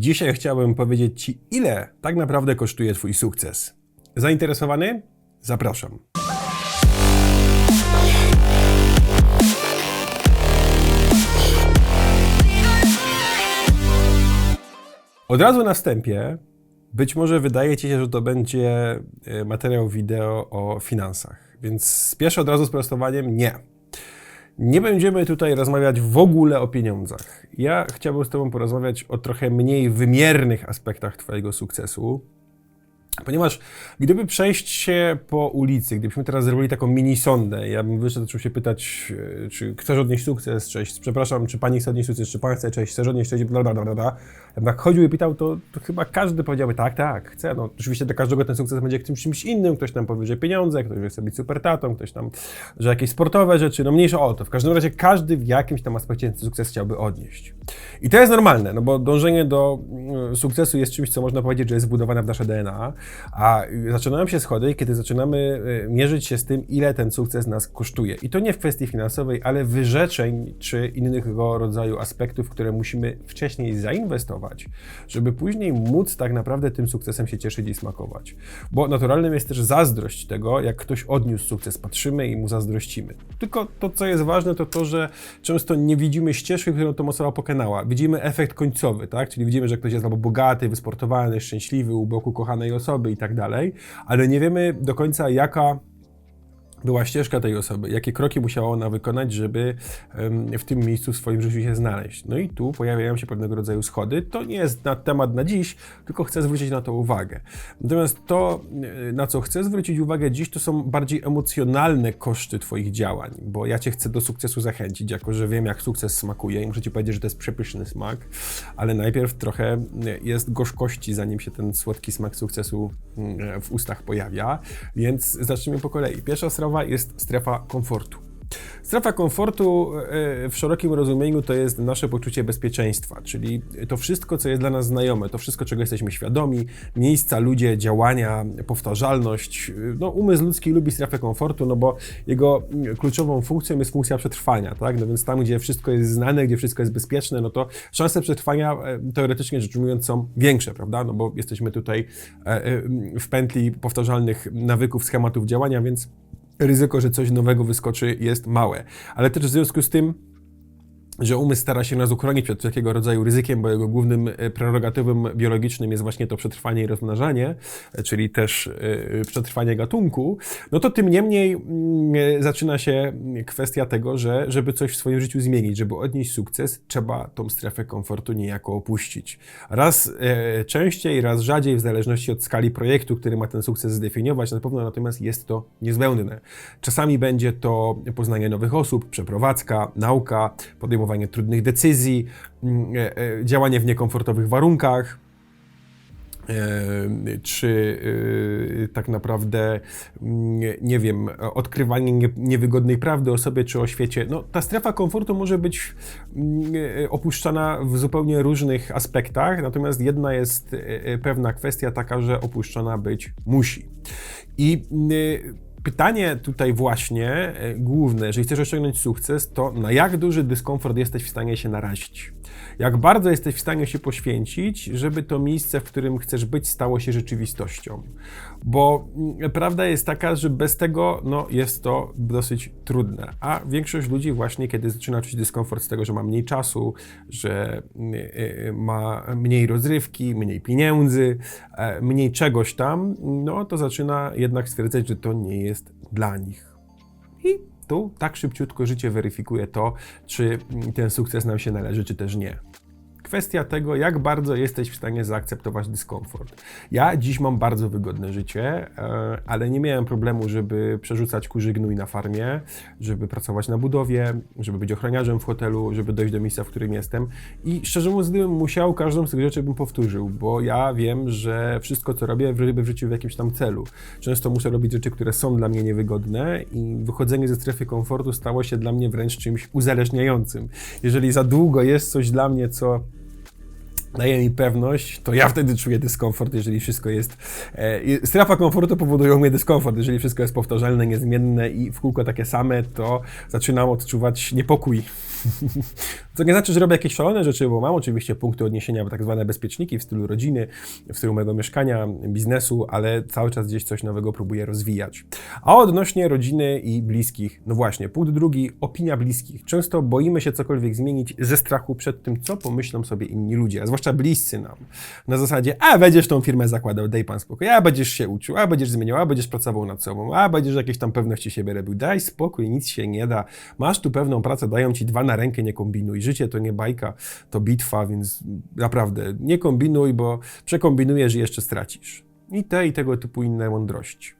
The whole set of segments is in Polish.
Dzisiaj chciałbym powiedzieć Ci, ile tak naprawdę kosztuje Twój sukces. Zainteresowany? Zapraszam. Od razu na wstępie, być może wydaje Ci się, że to będzie e, materiał wideo o finansach, więc spieszę od razu z prostowaniem, nie. Nie będziemy tutaj rozmawiać w ogóle o pieniądzach. Ja chciałbym z Tobą porozmawiać o trochę mniej wymiernych aspektach Twojego sukcesu, Ponieważ gdyby przejść się po ulicy, gdybyśmy teraz zrobili taką mini sondę, ja bym wyszedł, zaczął się pytać, e, czy chcesz odnieść sukces, cześć, przepraszam, czy pani chce odnieść sukces, czy pan chce, cześć, chcesz odnieść, cześć, bla, bla, bla, bla, bla. Ja bym tak chodził i pytał, to, to chyba każdy powiedziałby, tak, tak, chcę. No, oczywiście dla każdego ten sukces będzie czymś, czymś innym, ktoś tam powie, że pieniądze, ktoś chce być super tatą, ktoś tam, że jakieś sportowe rzeczy, no mniejsza o to. W każdym razie każdy w jakimś tam aspekcie ten sukces chciałby odnieść. I to jest normalne, no bo dążenie do mm, sukcesu jest czymś, co można powiedzieć, że jest zbudowane w nasze DNA, a zaczynają się schody, kiedy zaczynamy e, mierzyć się z tym, ile ten sukces nas kosztuje. I to nie w kwestii finansowej, ale wyrzeczeń czy innego rodzaju aspektów, które musimy wcześniej zainwestować, żeby później móc tak naprawdę tym sukcesem się cieszyć i smakować. Bo naturalnym jest też zazdrość tego, jak ktoś odniósł sukces. Patrzymy i mu zazdrościmy. Tylko to, co jest ważne, to to, że często nie widzimy ścieżki, którą tą osoba pokonała. Widzimy efekt końcowy, tak? Czyli widzimy, że ktoś jest albo bogaty, wysportowany, szczęśliwy, u boku kochanej osoby i tak dalej ale nie wiemy do końca, jaka była ścieżka tej osoby, jakie kroki musiała ona wykonać, żeby w tym miejscu w swoim życiu się znaleźć. No i tu pojawiają się pewnego rodzaju schody. To nie jest na temat na dziś, tylko chcę zwrócić na to uwagę. Natomiast to, e, na co chcę zwrócić uwagę dziś, to są bardziej emocjonalne koszty Twoich działań, bo ja Cię chcę do sukcesu zachęcić, jako że wiem, jak sukces smakuje i muszę Ci powiedzieć, że to jest przepyszny smak, ale najpierw trochę e, jest gorzkości, zanim się ten słodki smak sukcesu mm, w ustach pojawia, więc zacznijmy po kolei. Pierwsza sprawa sprawa jest strefa komfortu. Strefa komfortu e, w szerokim rozumieniu to jest nasze poczucie bezpieczeństwa, czyli to wszystko, co jest dla nas znajome, to wszystko, czego jesteśmy świadomi, miejsca, ludzie, działania, powtarzalność. No, umysł ludzki lubi strefę komfortu, no bo jego kluczową funkcją jest funkcja przetrwania, tak? No więc tam, gdzie wszystko jest znane, gdzie wszystko jest bezpieczne, no to szanse przetrwania e, teoretycznie rzecz ujmując są większe, prawda? No bo jesteśmy tutaj e, w pętli powtarzalnych nawyków, schematów działania, więc ryzyko, że coś nowego wyskoczy jest małe. Ale też w związku z tym że umysł stara się nas uchronić przed takiego rodzaju ryzykiem, bo jego głównym e, prerogatywem biologicznym jest właśnie to przetrwanie i rozmnażanie, e, czyli też e, przetrwanie gatunku, no to tym niemniej mm, zaczyna się kwestia tego, że żeby coś w swoim życiu zmienić, żeby odnieść sukces, trzeba tą strefę komfortu niejako opuścić. Raz częściej, raz rzadziej, w zależności od skali projektu, który ma ten sukces zdefiniować, na pewno natomiast jest to niezbędne. Czasami będzie to poznanie nowych osób, przeprowadzka, nauka, podejmowanie podejmowanie trudnych decyzji, mm, e, e, działanie w niekomfortowych warunkach e, czy tak naprawdę, mm, nie wiem, odkrywanie niewygodnej prawdy o sobie czy o świecie. No, ta strefa komfortu może być mm, opuszczana w zupełnie różnych aspektach, natomiast jedna jest pewna kwestia taka, że opuszczona być musi. I pytanie tutaj właśnie e, główne, jeżeli chcesz osiągnąć sukces, to na jak duży dyskomfort jesteś w stanie się narazić? Jak bardzo jesteś w stanie się poświęcić, żeby to miejsce, w którym chcesz być, stało się rzeczywistością? Bo mm, prawda jest taka, że bez tego no, jest to dosyć trudne. A większość ludzi właśnie, kiedy zaczyna czuć dyskomfort z tego, że ma mniej czasu, że e, e, ma mniej rozrywki, mniej pieniędzy, mniej czegoś tam, no to zaczyna jednak stwierdzać, że to nie jest jest dla nich. I tu tak szybciutko życie weryfikuje to, czy ten sukces nam się należy, czy też nie kwestia tego, jak bardzo jesteś w stanie zaakceptować dyskomfort. Ja dziś mam bardzo wygodne życie, e, ale nie miałem problemu, żeby przerzucać kurzy gnój na farmie, żeby pracować na budowie, żeby być ochroniarzem w hotelu, żeby dojść do miejsca, w którym jestem. I szczerze mówiąc, gdybym musiał, każdą z tych rzeczy bym powtórzył, bo ja wiem, że wszystko, co robię, robię w życiu w jakimś tam celu. Często muszę robić rzeczy, które są dla mnie niewygodne i wychodzenie ze strefy komfortu stało się dla mnie wręcz czymś uzależniającym. Jeżeli za długo jest coś dla mnie, co daje mi pewność, to ja wtedy czuję dyskomfort, jeżeli wszystko jest. E, strefa komfortu powoduje u mnie dyskomfort. Jeżeli wszystko jest powtarzalne, niezmienne i w kółko takie same, to zaczynam odczuwać niepokój To nie znaczy, że robię jakieś szalone rzeczy, bo mam oczywiście punkty odniesienia, tak zwane bezpieczniki w stylu rodziny, w stylu mojego mieszkania, biznesu, ale cały czas gdzieś coś nowego próbuję rozwijać. A odnośnie rodziny i bliskich, no właśnie, punkt drugi, opinia bliskich. Często boimy się cokolwiek zmienić ze strachu przed tym, co pomyślą sobie inni ludzie, a zwłaszcza bliscy nam. Na zasadzie, a będziesz tą firmę zakładał, daj pan spokój, a będziesz się uczył, a będziesz zmieniał, a będziesz pracował nad sobą, a będziesz jakieś tam pewności siebie robił, daj spokój, nic się nie da, masz tu pewną pracę, dają ci dwa na rękę, nie kombinuj. Życie to nie bajka, to bitwa, więc naprawdę nie kombinuj, bo przekombinujesz i jeszcze stracisz. I te i tego typu inne mądrości.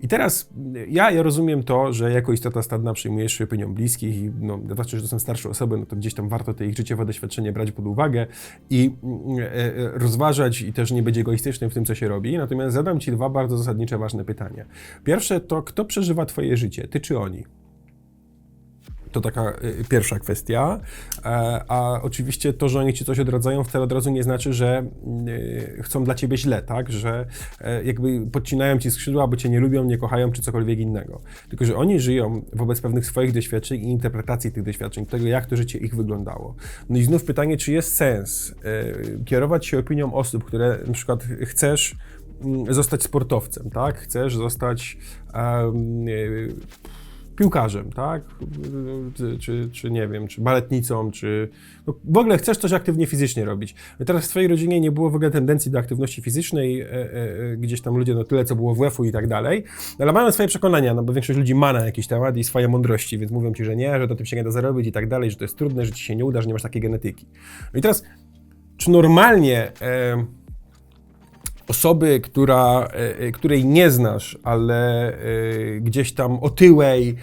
I teraz ja, ja rozumiem to, że jako istota stadna przyjmujesz opinią bliskich i no, zwłaszcza, że to są starsze osoby, no to gdzieś tam warto te ich życiowe doświadczenie brać pod uwagę i e, e, rozważać i też nie być egoistycznym w tym, co się robi. Natomiast zadam Ci dwa bardzo zasadnicze, ważne pytania. Pierwsze to, kto przeżywa Twoje życie, Ty czy oni? To taka y, pierwsza kwestia. E, a oczywiście to, że oni ci coś odradzają, wcale od razu nie znaczy, że y, chcą dla ciebie źle, tak? Że e, jakby podcinają ci skrzydła, bo cię nie lubią, nie kochają, czy cokolwiek innego. Tylko, że oni żyją wobec pewnych swoich doświadczeń i interpretacji tych doświadczeń, tego, jak to życie ich wyglądało. No i znów pytanie, czy jest sens e, kierować się opinią osób, które na przykład chcesz mm, zostać sportowcem, tak? Chcesz zostać um, piłkarzem, tak? Czy, czy, nie wiem, czy baletnicą, czy no, w ogóle chcesz coś aktywnie fizycznie robić. No teraz w twojej rodzinie nie było w ogóle tendencji do aktywności fizycznej, e, e, gdzieś tam ludzie, no tyle co było w WF-u i tak dalej, ale mają swoje przekonania, no bo większość ludzi ma na jakiś temat i swoje mądrości, więc mówią ci, że nie, że to tym się nie da zarobić i tak dalej, że to jest trudne, że ci się nie uda, że nie masz takiej genetyki. No i teraz, czy normalnie... E, osoby, która, e, e, której nie znasz, ale e, gdzieś tam otyłej,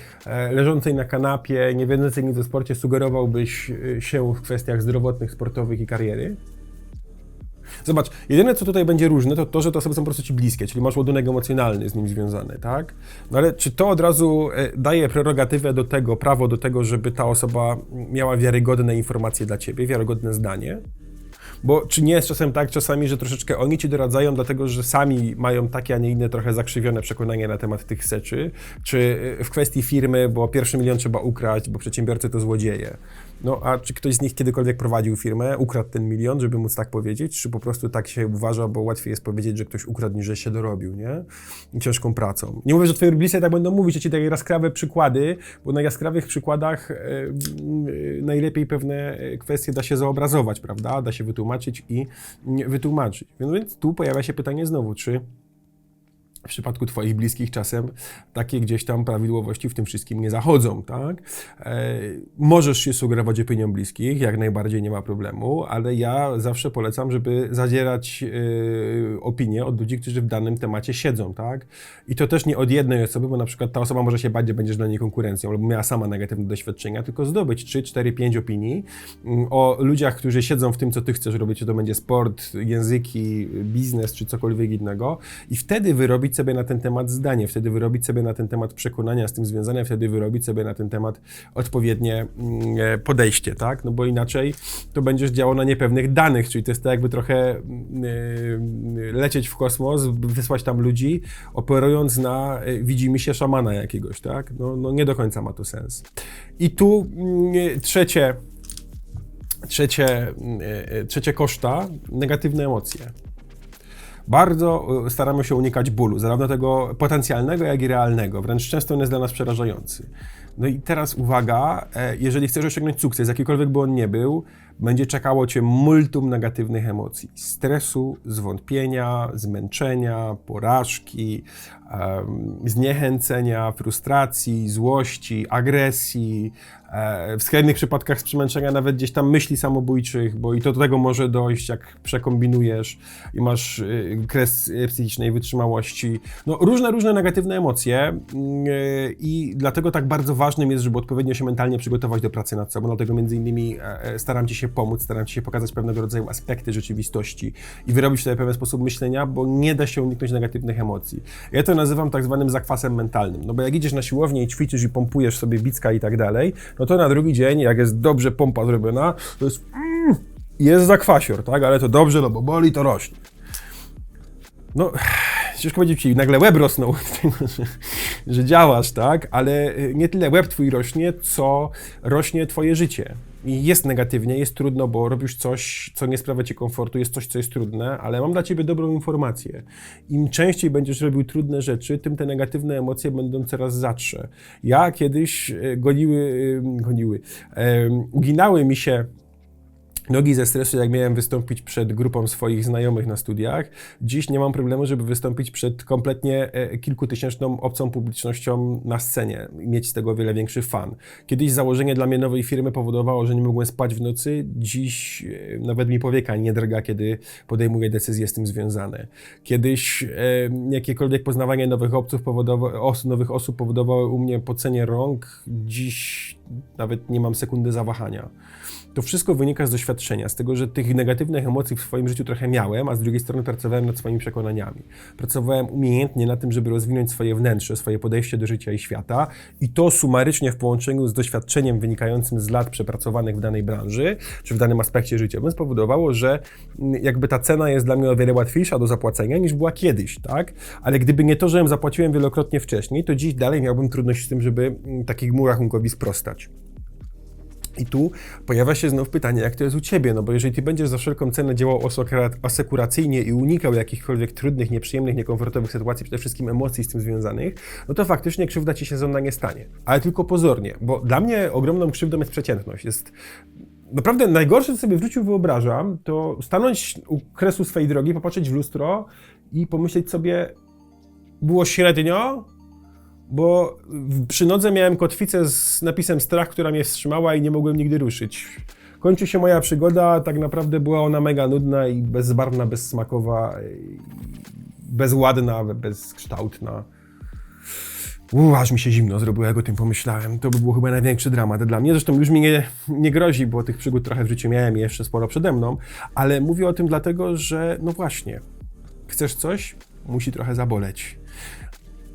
leżącej na kanapie, nie wiedzącej nic o sporcie, sugerowałbyś się w kwestiach zdrowotnych, sportowych i kariery? Zobacz, jedyne co tutaj będzie różne, to to, że te osoby są po prostu ci bliskie, czyli masz ładunek emocjonalny z nim związany, tak? No ale czy to od razu daje prerogatywę do tego, prawo do tego, żeby ta osoba miała wiarygodne informacje dla ciebie, wiarygodne zdanie? Bo czy nie jest czasem tak czasami, że troszeczkę oni ci doradzają, dlatego że sami mają takie, a nie inne trochę zakrzywione przekonanie na temat tych seczy, czy w kwestii firmy, bo pierwszy milion trzeba ukraść, bo przedsiębiorcy to złodzieje. No a czy ktoś z nich kiedykolwiek prowadził firmę, ukradł ten milion, żeby móc tak powiedzieć, czy po prostu tak się uważa, bo łatwiej jest powiedzieć, że ktoś ukradł, niż że się dorobił, nie? Ciężką pracą. Nie mówię, że twoi bliscy tak będą mówić, że ci takie jaskrawe przykłady, bo na jaskrawych przykładach e, e, najlepiej pewne kwestie da się zaobrazować, prawda? Da się wytłumaczyć i wytłumaczyć. Więc tu pojawia się pytanie znowu, czy w przypadku Twoich bliskich czasem takie gdzieś tam prawidłowości w tym wszystkim nie zachodzą, tak? E, możesz się sugerować opinią bliskich, jak najbardziej nie ma problemu, ale ja zawsze polecam, żeby zadzierać e, opinie od ludzi, którzy w danym temacie siedzą, tak? I to też nie od jednej osoby, bo na przykład ta osoba może się bać, że będziesz dla niej konkurencją, albo miała sama negatywne doświadczenia, tylko zdobyć 3, 4, 5 opinii mm, o ludziach, którzy siedzą w tym, co Ty chcesz robić, czy to będzie sport, języki, biznes, czy cokolwiek innego i wtedy wyrobić sobie na ten temat zdanie, wtedy wyrobić sobie na ten temat przekonania z tym związane, wtedy wyrobić sobie na ten temat odpowiednie mm, e, podejście, tak? No bo inaczej to będziesz działał na niepewnych danych, czyli to jest tak jakby trochę yy, lecieć w kosmos, wysłać tam ludzi, operując na yy, widzimy się szamana jakiegoś, tak? No, no nie do końca ma to sens. I tu yy, trzecie, trzecie, trzecie koszta, negatywne emocje. Bardzo e, staramy się unikać bólu, zarówno tego potencjalnego, jak i realnego. Wręcz często on jest dla nas przerażający. No i teraz uwaga, e, jeżeli chcesz osiągnąć sukces, jakikolwiek by on nie był, będzie czekało cię multum negatywnych emocji: stresu, zwątpienia, zmęczenia, porażki, zniechęcenia, frustracji, złości, agresji, w skrajnych przypadkach z przemęczenia nawet gdzieś tam myśli samobójczych, bo i to do tego może dojść, jak przekombinujesz i masz y, kres psychicznej wytrzymałości. No, różne, różne negatywne emocje mm, y, i dlatego tak bardzo ważnym jest, żeby odpowiednio się mentalnie przygotować do pracy nad sobą. Dlatego między innymi e, e, staram Ci się pomóc, staram Ci się pokazać pewnego rodzaju aspekty rzeczywistości i wyrobić sobie pewien sposób myślenia, bo nie da się uniknąć negatywnych emocji. Ja to nazywam tak zwanym zakwasem mentalnym. No bo jak idziesz na siłownię i ćwiczysz i pompujesz sobie bicka i tak dalej, no to na drugi dzień, jak jest dobrze pompa zrobiona, to jest mm, jest zakwasior, tak? Ale to dobrze, no bo boli, to rośnie. No, ciężko powiedzieć ci, nagle łeb rosnął, że działasz, tak? Ale y, nie tyle łeb twój rośnie, co rośnie twoje życie. I jest negatywnie, jest trudno, bo robisz coś, co nie sprawia ci komfortu, jest coś, co jest trudne, ale mam dla ciebie dobrą informację. Im częściej będziesz robił trudne rzeczy, tym te negatywne emocje będą coraz rzadsze. Ja kiedyś e, goniły, e, goniły, e, uginały mi się nogi ze stresu, jak miałem wystąpić przed grupą swoich znajomych na studiach. Dziś nie mam problemu, żeby wystąpić przed kompletnie e, kilkutysięczną obcą publicznością na scenie i mieć z tego wiele większy fan. Kiedyś założenie dla mnie nowej firmy powodowało, że nie mogłem spać w nocy. Dziś e, nawet mi powieka nie drga, kiedy podejmuję decyzje z tym związane. Kiedyś e, jakiekolwiek poznawanie nowych obców powodowało, os, nowych osób powodowało u mnie pocenie rąk. Dziś nawet nie mam sekundy zawahania. To wszystko wynika z doświadczenia, z tego, że tych negatywnych emocji w swoim życiu trochę miałem, a z drugiej strony pracowałem nad swoimi przekonaniami. Pracowałem umiejętnie na tym, żeby rozwinąć swoje wnętrze, swoje podejście do życia i świata i to sumarycznie w połączeniu z doświadczeniem wynikającym z lat przepracowanych w danej branży, czy w danym aspekcie życiowym spowodowało, że mm, jakby ta cena jest dla mnie o wiele łatwiejsza do zapłacenia niż była kiedyś, tak? Ale gdyby nie to, że ją zapłaciłem wielokrotnie wcześniej, to dziś dalej miałbym trudność z tym, żeby mm, takiemu rachunkowi sprostać. I tu pojawia się znów pytanie, jak to jest u Ciebie, no bo jeżeli Ty będziesz za wszelką cenę działał asekuracyjnie i unikał jakichkolwiek trudnych, nieprzyjemnych, niekomfortowych sytuacji, przede wszystkim emocji z tym związanych, no to faktycznie krzywda Ci się żąda nie stanie. Ale tylko pozornie, bo dla mnie ogromną krzywdą jest przeciętność. Jest naprawdę najgorsze, co sobie w życiu wyobrażam, to stanąć u kresu swojej drogi, popatrzeć w lustro i pomyśleć sobie, było średnio, bo przy nodze miałem kotwicę z napisem strach, która mnie wstrzymała i nie mogłem nigdy ruszyć. Kończy się moja przygoda, tak naprawdę była ona mega nudna i bezbarwna, bezsmakowa, bezładna, bezkształtna. Uuu, aż mi się zimno zrobiło, jak o tym pomyślałem. To by było chyba największy dramat dla mnie. Zresztą już mi nie, nie grozi, bo tych przygód trochę w życiu miałem i jeszcze sporo przede mną, ale mówię o tym dlatego, że no właśnie, chcesz coś, musi trochę zaboleć.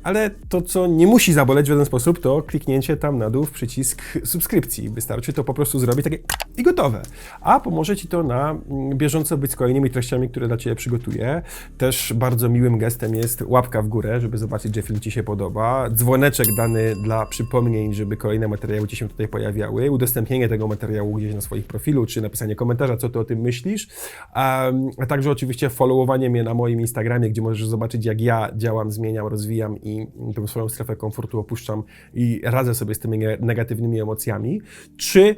Ale to, co nie musi zaboleć w żaden sposób, to kliknięcie tam na dół w przycisk subskrypcji. Wystarczy to po prostu zrobić takie i gotowe. A pomoże Ci to na mm, bieżąco być z kolejnymi treściami, które dla Ciebie przygotuję. Też bardzo miłym gestem jest łapka w górę, żeby zobaczyć, że film Ci się podoba. Dzwoneczek dany dla przypomnień, żeby kolejne materiały Ci się tutaj pojawiały. Udostępnienie tego materiału gdzieś na swoich profilu, czy napisanie komentarza, co Ty o tym myślisz. A, także oczywiście followowanie mnie na moim Instagramie, gdzie możesz zobaczyć, jak ja działam, zmieniam, rozwijam i i tę swoją strefę komfortu opuszczam i radzę sobie z tymi negatywnymi emocjami, czy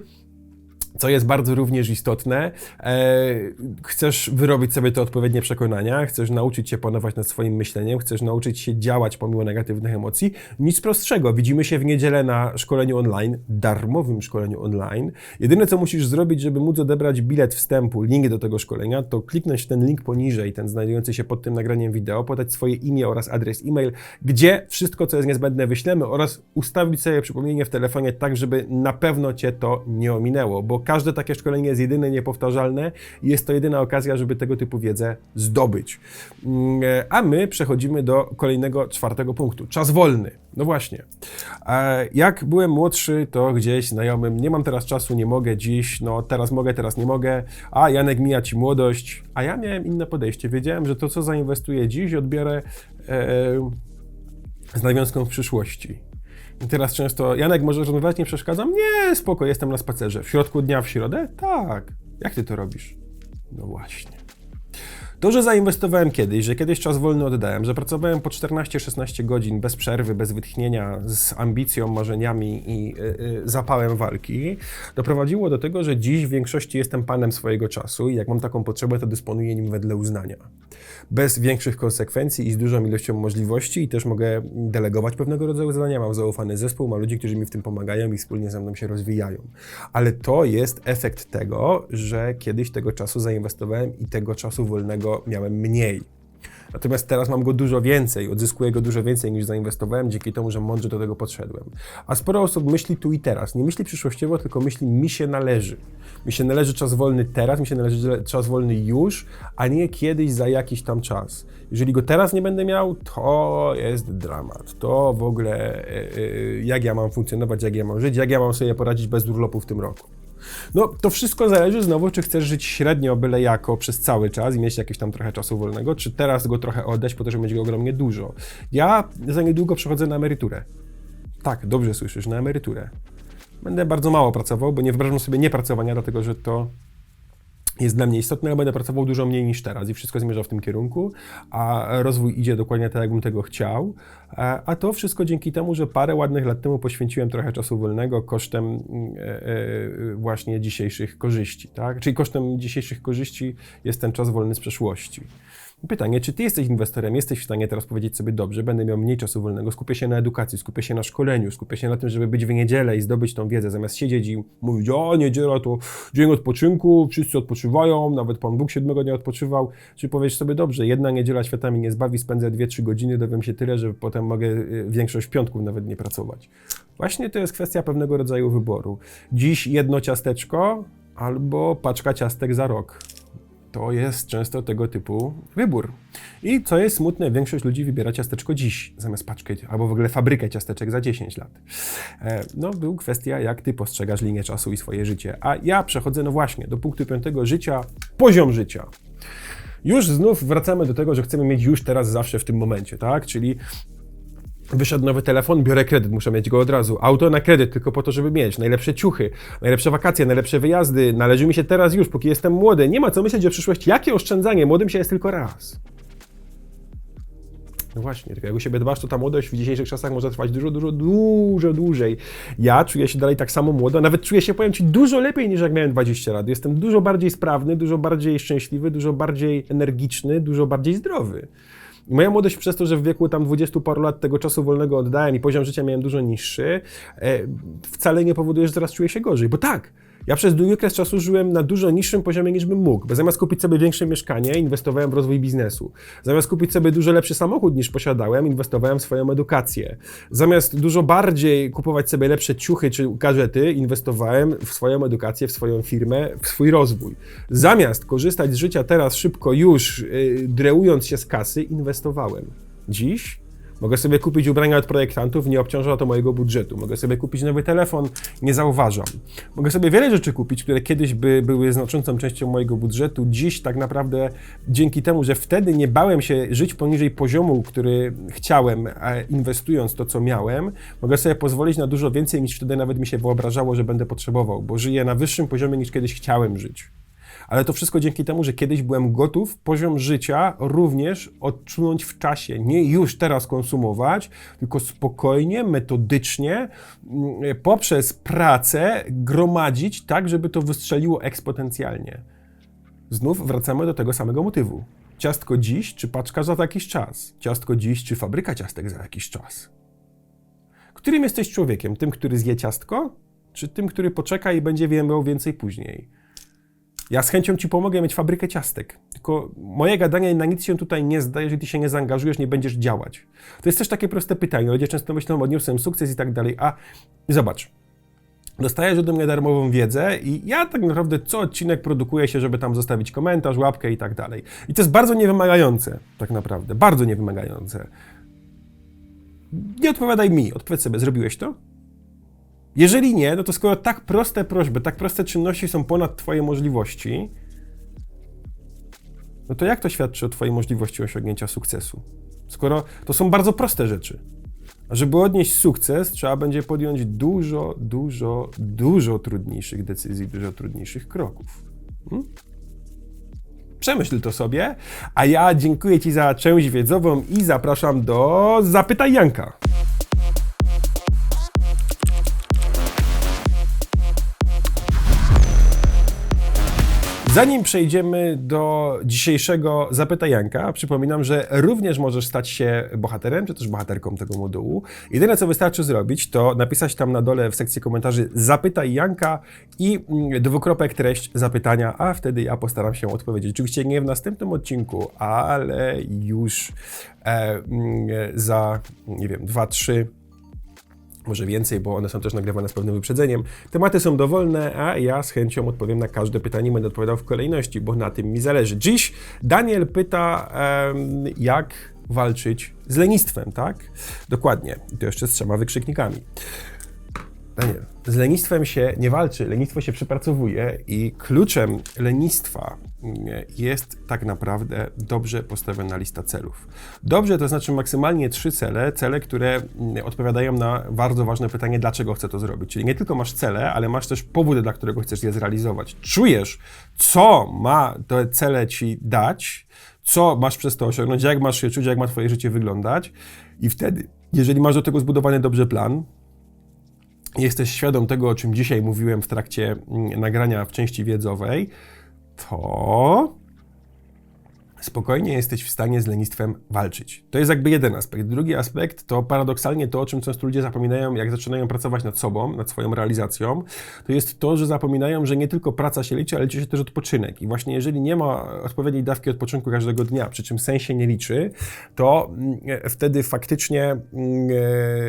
co jest bardzo również istotne, e, chcesz wyrobić sobie te odpowiednie przekonania, chcesz nauczyć się panować nad swoim myśleniem, chcesz nauczyć się działać pomimo negatywnych emocji. Nic prostszego. Widzimy się w niedzielę na szkoleniu online, darmowym szkoleniu online. Jedyne, co musisz zrobić, żeby móc odebrać bilet wstępu, link do tego szkolenia, to kliknąć ten link poniżej, ten znajdujący się pod tym nagraniem wideo, podać swoje imię oraz adres e-mail, gdzie wszystko, co jest niezbędne, wyślemy oraz ustawić sobie przypomnienie w telefonie tak, żeby na pewno Cię to nie ominęło, bo każde takie szkolenie jest jedyne, niepowtarzalne i jest to jedyna okazja, żeby tego typu wiedzę zdobyć. Mm, a my przechodzimy do kolejnego, czwartego punktu. Czas wolny. No właśnie. E, jak byłem młodszy, to gdzieś znajomym, nie mam teraz czasu, nie mogę dziś, no teraz mogę, teraz nie mogę, a Janek mija ci młodość, a ja miałem inne podejście. Wiedziałem, że to, co zainwestuję dziś, odbiorę e, z nawiązką w przyszłości. I teraz często, Janek, może rozmawiać, nie przeszkadzam? Nie, spoko, jestem na spacerze. W środku dnia w środę? Tak. Jak ty to robisz? No właśnie. To, że zainwestowałem kiedyś, że kiedyś czas wolny oddałem, że pracowałem po 14-16 godzin bez przerwy, bez wytchnienia, z ambicją, marzeniami i y, y, zapałem walki, doprowadziło do tego, że dziś w większości jestem panem swojego czasu i jak mam taką potrzebę, to dysponuję nim wedle uznania. Bez większych konsekwencji i z dużą ilością możliwości i też mogę delegować pewnego rodzaju zadania. Mam zaufany zespół, mam ludzi, którzy mi w tym pomagają i wspólnie ze mną się rozwijają. Ale to jest efekt tego, że kiedyś tego czasu zainwestowałem i tego czasu wolnego miałem mniej. Natomiast teraz mam go dużo więcej, odzyskuję go dużo więcej niż zainwestowałem, dzięki temu, że mądrze do tego podszedłem. A sporo osób myśli tu i teraz. Nie myśli przyszłościowo, tylko myśli mi się należy. Mi się należy czas wolny teraz, mi się należy czas wolny już, a nie kiedyś za jakiś tam czas. Jeżeli go teraz nie będę miał, to jest dramat. To w ogóle e, e, jak ja mam funkcjonować, jak ja mam żyć, jak ja mam sobie poradzić bez urlopu w tym roku. No, to wszystko zależy znowu, czy chcesz żyć średnio, byle jako przez cały czas i mieć jakieś tam trochę czasu wolnego, czy teraz go trochę oddać po to, żeby mieć go ogromnie dużo. Ja za niedługo przechodzę na emeryturę. Tak, dobrze słyszysz, na emeryturę. Będę bardzo mało pracował, bo nie wyobrażam sobie niepracowania, dlatego że to jest dla mnie istotne, ale będę pracował dużo mniej niż teraz i wszystko zmierza w tym kierunku, a rozwój idzie dokładnie tak, jakbym tego chciał. E, A to wszystko dzięki temu, że parę ładnych lat temu poświęciłem trochę czasu wolnego kosztem mm, e, e, właśnie dzisiejszych korzyści, tak? Czyli kosztem dzisiejszych korzyści jest ten czas wolny z przeszłości. Pytanie, czy ty jesteś inwestorem, jesteś w stanie teraz powiedzieć sobie, dobrze, będę miał mniej czasu wolnego, skupię się na edukacji, skupię się na szkoleniu, skupię się na tym, żeby być w niedzielę i zdobyć tą wiedzę, zamiast siedzieć i mówić, o niedziela to dzień odpoczynku, wszyscy odpoczywają, nawet Pan Bóg siódmego dnia odpoczywał, czy powiesz sobie, dobrze, jedna niedziela świata mi nie zbawi, spędzę 2-3 godziny, dowiem się tyle, że potem mogę y, większość piątków nawet nie pracować. Właśnie to jest kwestia pewnego rodzaju wyboru. Dziś jedno ciasteczko albo paczka ciastek za rok. To jest często tego typu wybór. I co jest smutne, większość ludzi wybiera ciasteczko dziś, zamiast paczkę, albo w ogóle fabrykę ciasteczek za 10 lat. E, No, był kwestia, jak ty postrzegasz linię czasu i swoje życie. A ja przechodzę, no właśnie, do punktu piątego życia, poziom życia. Już znów wracamy do tego, że chcemy mieć już teraz, zawsze w tym momencie, tak? Czyli Wyszedł nowy telefon, biorę kredyt, muszę mieć go od razu. Auto na kredyt, tylko po to, żeby mieć. Najlepsze ciuchy, najlepsze wakacje, najlepsze wyjazdy. Należy mi się teraz już, póki jestem młody. Nie ma co myśleć o przyszłości. Jakie oszczędzanie? Młodym się jest tylko raz. No właśnie, tylko jak u siebie dbasz, to ta młodość w dzisiejszych czasach może trwać dużo, dużo, dużo dłużej. Ja czuję się dalej tak samo młodo, nawet czuję się, powiem Ci, dużo lepiej niż jak miałem 20 lat. Jestem dużo bardziej sprawny, dużo bardziej szczęśliwy, dużo bardziej energiczny, dużo bardziej zdrowy. Moja młodość przez to, że w wieku tam 20 paru lat tego czasu wolnego oddałem i poziom życia miałem dużo niższy, e, wcale nie powoduje, że teraz czuję się gorzej. Bo tak, ja przez długi okres czasu żyłem na dużo niższym poziomie niż bym mógł, bo zamiast kupić sobie większe mieszkanie, inwestowałem w rozwój biznesu. Zamiast kupić sobie dużo lepszy samochód niż posiadałem, inwestowałem w swoją edukację. Zamiast dużo bardziej kupować sobie lepsze ciuchy czy gadżety, inwestowałem w swoją edukację, w swoją firmę, w swój rozwój. Zamiast korzystać z życia teraz szybko już, yy, dreując się z kasy, inwestowałem. Dziś Mogę sobie kupić ubrania od projektantów, nie obciąża to mojego budżetu. Mogę sobie kupić nowy telefon, nie zauważam. Mogę sobie wiele rzeczy kupić, które kiedyś by były znaczącą częścią mojego budżetu. Dziś tak naprawdę dzięki temu, że wtedy nie bałem się żyć poniżej poziomu, który chciałem, e, inwestując to, co miałem, mogę sobie pozwolić na dużo więcej niż wtedy nawet mi się wyobrażało, że będę potrzebował, bo żyję na wyższym poziomie niż kiedyś chciałem żyć. Ale to wszystko dzięki temu, że kiedyś byłem gotów poziom życia również odczuwać w czasie. Nie już teraz konsumować, tylko spokojnie, metodycznie, mm, poprzez pracę gromadzić tak, żeby to wystrzeliło eksponencjalnie. Znów wracamy do tego samego motywu. Ciastko dziś, czy paczka za jakiś czas? Ciastko dziś, czy fabryka ciastek za jakiś czas? Którym jesteś człowiekiem? Tym, który zje ciastko, czy tym, który poczeka i będzie miał więcej później? Ja z chęcią Ci pomogę mieć fabrykę ciastek. Tylko moje gadanie na nic się tutaj nie zda, jeżeli Ty się nie zaangażujesz, nie będziesz działać. To jest też takie proste pytanie. Ludzie często myślą, odniosłem sukces i tak dalej. A zobacz, dostajesz ode mnie darmową wiedzę i ja tak naprawdę co odcinek produkuję się, żeby tam zostawić komentarz, łapkę i tak dalej. I to jest bardzo niewymagające, tak naprawdę. Bardzo niewymagające. Nie odpowiadaj mi, odpowiedz sobie, zrobiłeś to? Jeżeli nie, no to skoro tak proste prośby, tak proste czynności są ponad Twoje możliwości, no to jak to świadczy o Twojej możliwości osiągnięcia sukcesu? Skoro to są bardzo proste rzeczy. A żeby odnieść sukces, trzeba będzie podjąć dużo, dużo, dużo trudniejszych decyzji, dużo trudniejszych kroków. Hmm? Przemyśl to sobie, a ja dziękuję Ci za część wiedzową i zapraszam do Zapytaj Janka. Zanim przejdziemy do dzisiejszego Zapytaj Janka, przypominam, że również możesz stać się bohaterem, czy też bohaterką tego modułu. Jedyne, co wystarczy zrobić, to napisać tam na dole w sekcji komentarzy Zapytaj Janka i mm, dwukropek treść zapytania, a wtedy ja postaram się odpowiedzieć. Oczywiście nie w następnym odcinku, ale już e, mm, za, nie wiem, dwa, trzy może więcej, bo one są też nagrywane z pewnym wyprzedzeniem. Tematy są dowolne, a ja z chęcią odpowiem na każde pytanie, będę odpowiadał w kolejności, bo na tym mi zależy. Dziś Daniel pyta, jak walczyć z lenistwem, tak? Dokładnie. I to jeszcze z trzema wykrzyknikami. Daniel, z lenistwem się nie walczy, lenistwo się przepracowuje i kluczem lenistwa jest tak naprawdę dobrze postawiona lista celów. Dobrze to znaczy maksymalnie trzy cele, cele, które mm, odpowiadają na bardzo ważne pytanie, dlaczego chcę to zrobić. Czyli nie tylko masz cele, ale masz też powód, dla którego chcesz je zrealizować. Czujesz, co ma te cele ci dać, co masz przez to osiągnąć, jak masz się czuć, jak ma twoje życie wyglądać i wtedy, jeżeli masz do tego zbudowany dobrze plan, jesteś świadom tego, o czym dzisiaj mówiłem w trakcie mm, nagrania w części wiedzowej, to spokojnie jesteś w stanie z lenistwem walczyć. To jest jakby jeden aspekt. Drugi aspekt to paradoksalnie to, o czym często ludzie zapominają, jak zaczynają pracować nad sobą, nad swoją realizacją, to jest to, że zapominają, że nie tylko praca się liczy, ale liczy się też odpoczynek. I właśnie jeżeli nie ma odpowiedniej dawki odpoczynku każdego dnia, przy czym sens się nie liczy, to mm, wtedy faktycznie mm, e,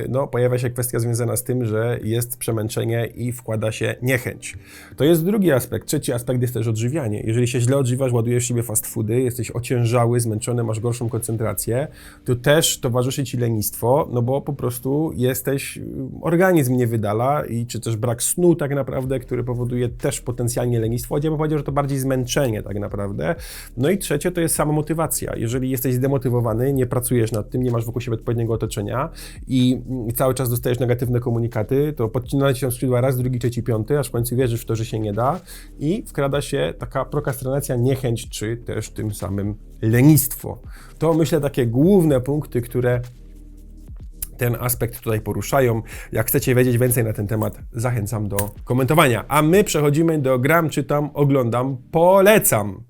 no, pojawia się kwestia związana z tym, że jest przemęczenie i wkłada się niechęć. To jest drugi aspekt. Trzeci aspekt jest też odżywianie. Jeżeli się źle odżywasz, ładujesz siebie fast foody, jesteś ociężały, zmęczony, masz gorszą koncentrację, to też towarzyszy ci lenistwo, no bo po prostu jesteś, organizm nie wydala i czy też brak snu tak naprawdę, który powoduje też potencjalnie lenistwo, ja bym powiedział, że to bardziej zmęczenie tak naprawdę. No i trzecie to jest sama motywacja. Jeżeli jesteś zdemotywowany, nie pracujesz nad tym, nie masz wokół siebie odpowiedniego otoczenia i cały czas dostajesz negatywne komunikaty, to podcinane ci się skrzydła raz, drugi, trzeci, piąty, aż w końcu wierzysz w to, że się nie da i wkrada się taka prokrastynacja, niechęć, czy też tym samym lenistwo. To myślę takie główne punkty, które ten aspekt tutaj poruszają. Jak chcecie wiedzieć więcej na ten temat, zachęcam do komentowania. A my przechodzimy do gram, czytam, oglądam, polecam.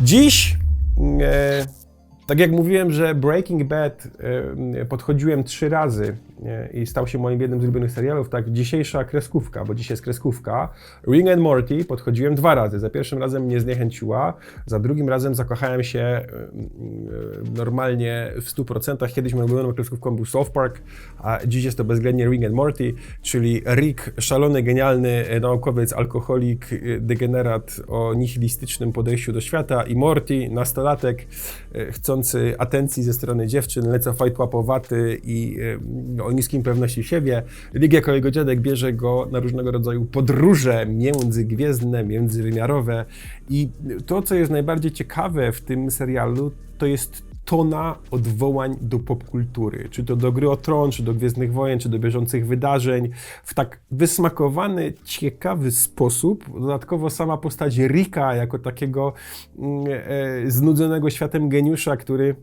Dziś. E, tak jak mówiłem, że Breaking Bad e, podchodziłem trzy razy i stał się moim jednym z ulubionych serialów, tak dzisiejsza kreskówka, bo dzisiaj jest kreskówka. Ring and Morty podchodziłem dwa razy. Za pierwszym razem mnie zniechęciła, za drugim razem zakochałem się e, normalnie w 100%. Kiedyś moją ulubioną kreskówką był South Park, a dziś jest to bezwzględnie Ring and Morty, czyli Rick, szalony, genialny naukowiec, alkoholik, degenerat o nihilistycznym podejściu do świata i Morty, nastolatek, chcący atencji ze strony dziewczyn, lecą fajtłapowaty i o niskim pewności siebie. Rig jako jego dziadek bierze go na różnego rodzaju podróże międzygwiezdne, międzywymiarowe i to, co jest najbardziej ciekawe w tym serialu, to jest tona odwołań do popkultury, czy to do Gry o Tron, czy do Gwiezdnych Wojen, czy do bieżących wydarzeń, w tak wysmakowany, ciekawy sposób. Dodatkowo sama postać Rika jako takiego mm, e, znudzonego światem geniusza, który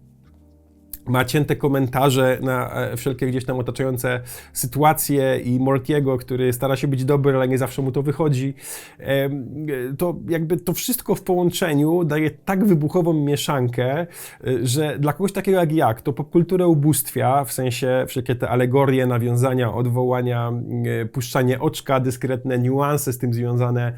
ma cięte komentarze na e, wszelkie gdzieś tam otaczające sytuacje i Mortiego, który stara się być dobry, ale nie zawsze mu to wychodzi. To jakby to wszystko w połączeniu daje tak wybuchową mieszankę, e, że dla kogoś takiego jak jak, to popkulturę ubóstwia, w sensie wszelkie te alegorie, nawiązania, odwołania, e, puszczanie oczka, dyskretne niuanse z tym związane,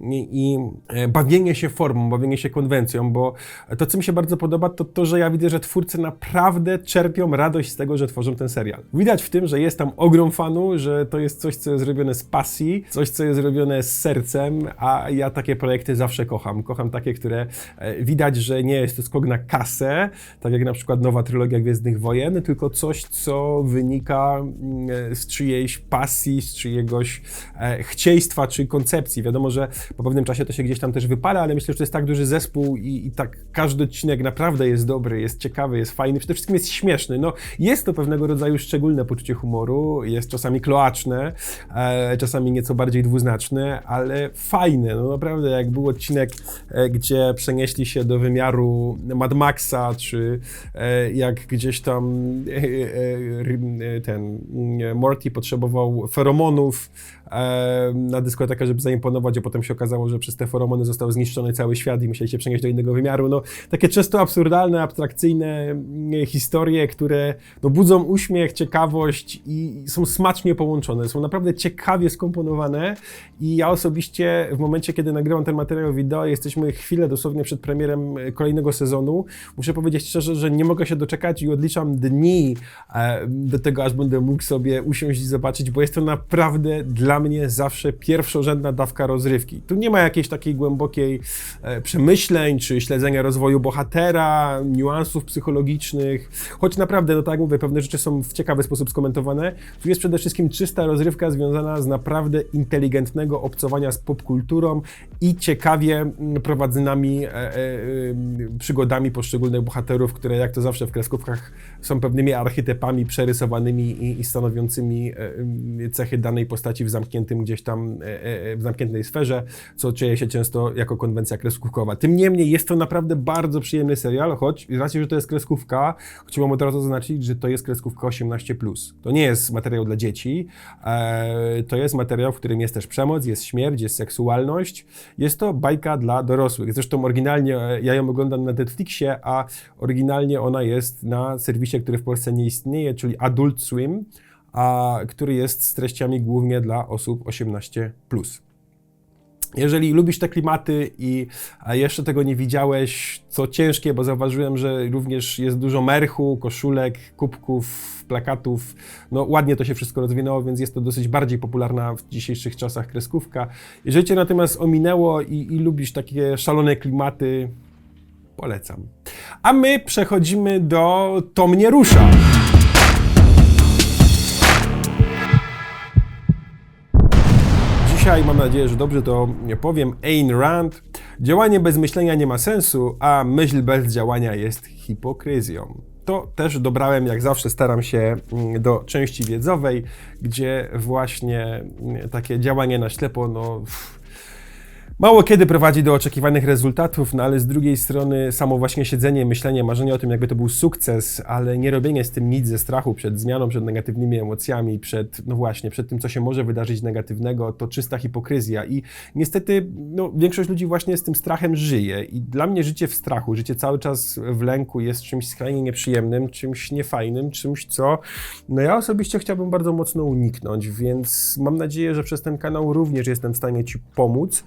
i, e, bawienie się formą, bawienie się konwencją, bo to, co mi się bardzo podoba, to to, że ja widzę, że twórcy naprawdę czerpią radość z tego, że tworzą ten serial. Widać w tym, że jest tam ogrom fanu, że to jest coś, co jest zrobione z pasji, coś, co jest zrobione z sercem, a ja takie projekty zawsze kocham. Kocham takie, które e, widać, że nie jest to skok na kasę, tak jak na przykład nowa trylogia Gwiezdnych Wojen, tylko coś, co wynika mm, z czyjejś pasji, z czyjegoś e, chcieństwa czy koncepcji. Wiadomo, że po pewnym czasie to się gdzieś tam też wypala, ale myślę, że to jest tak duży zespół i, i tak każdy odcinek naprawdę jest dobry, jest ciekawy, jest fajny, przede wszystkim jest śmieszny. No, jest to pewnego rodzaju szczególne poczucie humoru, jest czasami kloaczne, e, czasami nieco bardziej dwuznaczne, ale fajne. No naprawdę, jak był odcinek, e, gdzie przenieśli się do wymiaru Mad Maxa, czy e, jak gdzieś tam e, e, ten Morty potrzebował feromonów na dyskotekę, żeby zaimponować, a potem się okazało, że przez te feromony został zniszczony cały świat i musieli się przenieść do innego wymiaru. No, takie często absurdalne, abstrakcyjne mm, historie, które no, budzą uśmiech, ciekawość i są smacznie połączone. Są naprawdę ciekawie skomponowane i ja osobiście w momencie, kiedy nagrywam ten materiał wideo, jesteśmy chwilę dosłownie przed premierem kolejnego sezonu. Muszę powiedzieć szczerze, że nie mogę się doczekać i odliczam dni e, do tego, aż będę mógł sobie usiąść i zobaczyć, bo jest to naprawdę dla mnie zawsze pierwszorzędna dawka rozrywki. Tu nie ma jakiejś takiej głębokiej e, przemyśleń, czy śledzenia rozwoju bohatera, niuansów psychologicznych, choć naprawdę, no tak jak mówię, pewne rzeczy są w ciekawy sposób skomentowane. Tu jest przede wszystkim czysta rozrywka związana z naprawdę inteligentnego obcowania z popkulturą i ciekawie mm, prowadzonymi e, e, e, przygodami poszczególnych bohaterów, które jak to zawsze w kreskówkach są pewnymi archetypami przerysowanymi i, i stanowiącymi e, e, cechy danej postaci w zamkniętym gdzieś tam, e, e, w zamkniętej sferze, co dzieje się często jako konwencja kreskówkowa. Tym niemniej jest to naprawdę bardzo przyjemny serial, choć z racji, że to jest kreskówka, chciałbym od razu zaznaczyć, że to jest kreskówka 18+. To nie jest materiał dla dzieci, e, to jest materiał, w którym jest też przemoc, jest śmierć, jest seksualność. Jest to bajka dla dorosłych. Zresztą oryginalnie e, ja ją oglądam na Netflixie, a oryginalnie ona jest na serwisie, który w Polsce nie istnieje, czyli Adult Swim, a, który jest z treściami głównie dla osób 18+. Jeżeli lubisz te klimaty i jeszcze tego nie widziałeś, co ciężkie, bo zauważyłem, że również jest dużo merchu, koszulek, kubków, plakatów. No ładnie to się wszystko rozwinęło, więc jest to dosyć bardziej popularna w dzisiejszych czasach kreskówka. Jeżeli cię natomiast ominęło i, i lubisz takie szalone klimaty, polecam. A my przechodzimy do To mnie rusza. Dzisiaj mam nadzieję, że dobrze to powiem. Ayn Rand. Działanie bez myślenia nie ma sensu, a myśl bez działania jest hipokryzją. To też dobrałem, jak zawsze staram się mm, do części wiedzowej, gdzie właśnie mm, takie działanie na ślepo, no. Mało kiedy prowadzi do oczekiwanych rezultatów, no ale z drugiej strony samo właśnie siedzenie, myślenie, marzenie o tym, jakby to był sukces, ale nie robienie z tym nic ze strachu przed zmianą, przed negatywnymi emocjami, przed, no właśnie, przed tym, co się może wydarzyć negatywnego, to czysta hipokryzja. I niestety, no, większość ludzi właśnie z tym strachem żyje. I dla mnie życie w strachu, życie cały czas w lęku jest czymś skrajnie nieprzyjemnym, czymś niefajnym, czymś, co no ja osobiście chciałbym bardzo mocno uniknąć, więc mam nadzieję, że przez ten kanał również jestem w stanie Ci pomóc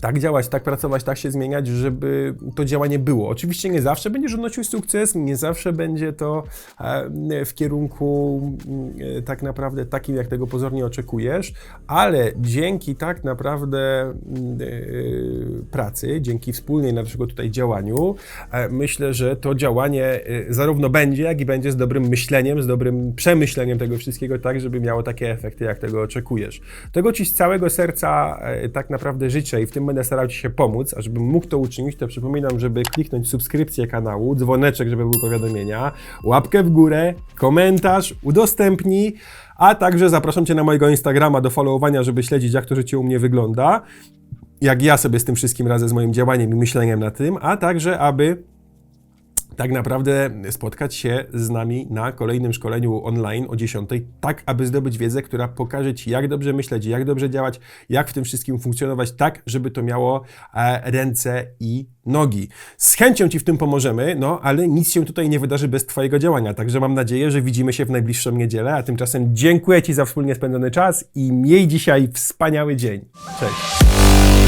tak działać, tak pracować, tak się zmieniać, żeby to działanie było. Oczywiście nie zawsze będziesz odnosił sukces, nie zawsze będzie to e, w kierunku e, tak naprawdę takim, jak tego pozornie oczekujesz, ale dzięki tak naprawdę e, pracy, dzięki wspólnej naszego tutaj działaniu, myślę, że to działanie zarówno będzie, jak i będzie z dobrym myśleniem, z dobrym przemyśleniem tego wszystkiego, tak, żeby miało takie efekty, jak tego oczekujesz. Tego Ci z całego serca tak naprawdę życzę i w tym będę starał Ci się pomóc, a żebym mógł to uczynić, to przypominam, żeby kliknąć subskrypcję kanału, dzwoneczek, żeby były powiadomienia, łapkę w górę, komentarz, udostępnij, a także zapraszam Cię na mojego Instagrama do followowania, żeby śledzić, jak to życie u mnie wygląda, jak ja sobie z tym wszystkim radzę, z moim działaniem i myśleniem na tym, a także, aby tak naprawdę spotkać się z nami na kolejnym szkoleniu online o 10, tak aby zdobyć wiedzę, która pokaże Ci, jak dobrze myśleć, jak dobrze działać, jak w tym wszystkim funkcjonować, tak, żeby to miało e, ręce i nogi. Z chęcią Ci w tym pomożemy, no ale nic się tutaj nie wydarzy bez Twojego działania, także mam nadzieję, że widzimy się w najbliższą niedzielę, a tymczasem dziękuję Ci za wspólnie spędzony czas i miej dzisiaj wspaniały dzień. Cześć!